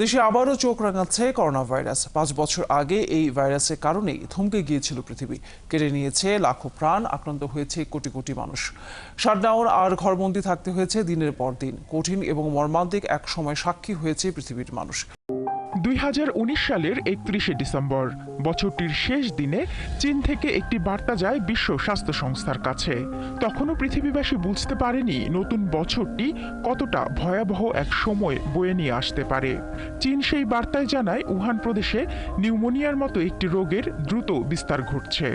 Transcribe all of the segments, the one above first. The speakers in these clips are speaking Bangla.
দেশে আবারও চোখ রাঙাচ্ছে করোনা ভাইরাস পাঁচ বছর আগে এই ভাইরাসের কারণেই থমকে গিয়েছিল পৃথিবী। কেড়ে নিয়েছে লাখো প্রাণ, আক্রান্ত হয়েছে কোটি কোটি মানুষ। শাটডাউন আর ঘরবন্দি থাকতে হয়েছে দিনের পর দিন। কঠিন এবং মর্মান্তিক এক সময় সাক্ষী হয়েছে পৃথিবীর মানুষ। দুই হাজার উনিশ সালের একত্রিশে ডিসেম্বর। বছরটির শেষ দিনে চীন থেকে একটি বার্তা যায় বিশ্ব স্বাস্থ্য সংস্থার কাছে। তখনও পৃথিবীবাসী বুঝতে পারেনি নতুন বছরটি কতটা ভয়াবহ এক সময় বয়ে নিয়ে আসতে পারে। চীন সেই বার্তায় জানায়, উহান প্রদেশে নিউমোনিয়ার মতো একটি রোগের দ্রুত বিস্তার ঘটছে।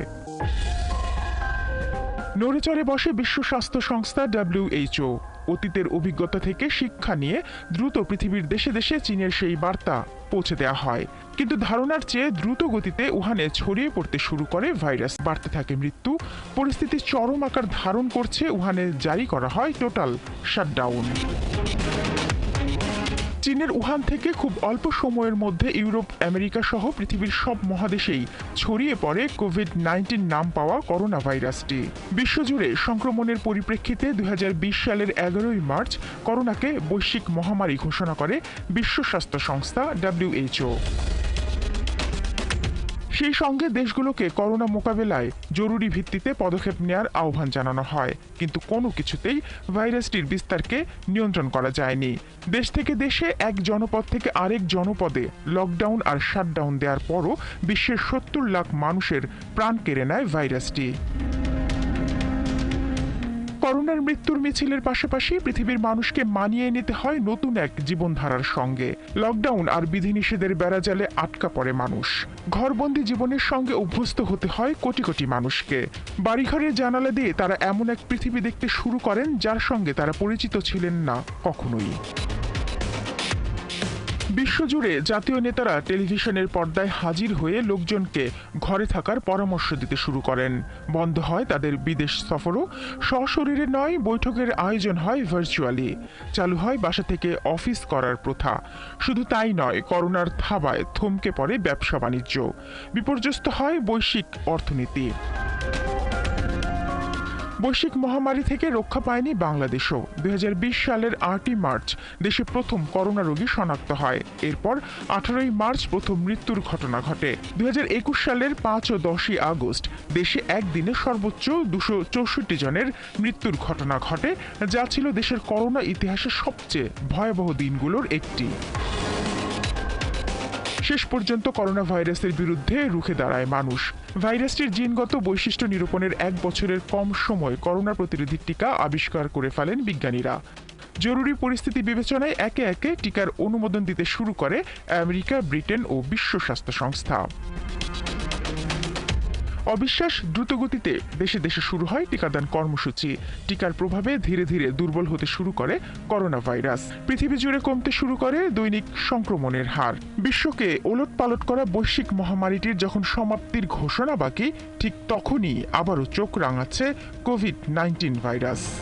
নড়েচড়ে বসে বিশ্ব স্বাস্থ্য সংস্থা ডাব্লিউএইচও অতীতের অভিজ্ঞতা থেকে শিক্ষা নিয়ে দ্রুত পৃথিবীর দেশে দেশে চীনের সেই বার্তা পৌঁছে দেওয়া হয়। কিন্তু ধারণার চেয়ে দ্রুত গতিতে উহানে ছড়িয়ে পড়তে শুরু করে ভাইরাস। বাড়তে থাকে মৃত্যু, পরিস্থিতি চরম আকার ধারণ করছে, উহানে জারি করা হয় টোটাল শাটডাউন। চীনের উহান থেকে খুব অল্প সময়ের মধ্যে ইউরোপ, আমেরিকা সহ পৃথিবীর সব মহাদেশেই ছড়িয়ে পড়ে কোভিড নাইন্টিন নাম পাওয়া করোনা ভাইরাসটি বিশ্বজুড়ে সংক্রমণের পরিপ্রেক্ষিতে দু হাজার বিশ সালের এগারোই মার্চ করোনাকে বৈশ্বিক মহামারী ঘোষণা করে বিশ্ব স্বাস্থ্য সংস্থা ডাব্লিউএইচও সেই সঙ্গে দেশগুলোকে করোনা মোকাবেলায় জরুরি ভিত্তিতে পদক্ষেপ নেওয়ার আহ্বান জানানো হয়। কিন্তু কোনো কিছুতেই ভাইরাসটির বিস্তারকে নিয়ন্ত্রণ করা যায়নি। দেশ থেকে দেশে এক জনপদ থেকে আরেক জনপদে লকডাউন আর শাটডাউন দেওয়ার পরও বিশ্বের সত্তর লাখ মানুষের প্রাণ কেড়ে নেয় ভাইরাসটি। করোনার মৃত্যুর মিছিলের পাশাপাশি পৃথিবীর মানুষকে মানিয়ে নিতে হয় নতুন এক জীবনধারার সঙ্গে। লকডাউন আর বিধিনিষেধের বেড়াজালে আটকা পড়ে মানুষ। ঘরবন্দি জীবনের সঙ্গে অভ্যস্ত হতে হয় কোটি কোটি মানুষকে। বাড়িঘরের জানালা দিয়ে তারা এমন এক পৃথিবী দেখতে শুরু করেন যার সঙ্গে তারা পরিচিত ছিলেন না কখনোই। বিশ্বজুড়ে জাতীয় নেতারা টেলিভিশনের পর্দায় হাজির হয়ে লোকজনকে ঘরে থাকার পরামর্শ দিতে শুরু করেন। বন্ধ হয় তাদের বিদেশ সফরও। সশরীরে নয়, বৈঠকের আয়োজন হয় ভার্চুয়ালি। চালু হয় বাসা থেকে অফিস করার প্রথা। শুধু তাই নয়, করোনার থাবায় থমকে পড়ে ব্যবসা বাণিজ্য বিপর্যস্ত হয় বৈশ্বিক অর্থনীতি। বৈশ্বিক মহামারী থেকে রক্ষা পায়নি বাংলাদেশও। দুই হাজার বিশ সালের আটই মার্চ দেশে প্রথম করোনা রোগী শনাক্ত হয়। এরপর আঠারোই মার্চ প্রথম মৃত্যুর ঘটনা ঘটে। দুই হাজার একুশ সালের পাঁচ ও দশই আগস্ট দেশে একদিনে সর্বোচ্চ দুশো চৌষট্টি জনের মৃত্যুর ঘটনা ঘটে, যা ছিল দেশের করোনা ইতিহাসের সবচেয়ে ভয়াবহ দিনগুলোর একটি। শেষ পর্যন্ত করোনা ভাইরাসের বিরুদ্ধে রুখে দাঁড়ায় মানুষ। ভাইরাসটির জিনগত বৈশিষ্ট্য নিরূপণের এক বছরের কম সময় করোনা প্রতিরোধী টিকা আবিষ্কার করে ফেলেন বিজ্ঞানীরা। জরুরি পরিস্থিতি বিবেচনায় একে একে টিকার অনুমোদন দিতে শুরু করে আমেরিকা, ব্রিটেন ও বিশ্ব স্বাস্থ্য সংস্থা। অবিশ্বাস দ্রুতগতিতে দেশে দেশে শুরু হয় টিকাদান কর্মসূচি। টিকার প্রভাবে ধীরে ধীরে দুর্বল হতে শুরু করে করোনা ভাইরাস পৃথিবী জুড়ে কমতে শুরু করে দৈনিক সংক্রমণের হার। বিশ্বকে ওলট পালট করা বৈশ্বিক মহামারীটির যখন সমাপ্তির ঘোষণা বাকি, ঠিক তখনই আবারও চোখ রাঙাচ্ছে কোভিড নাইন্টিন ভাইরাস।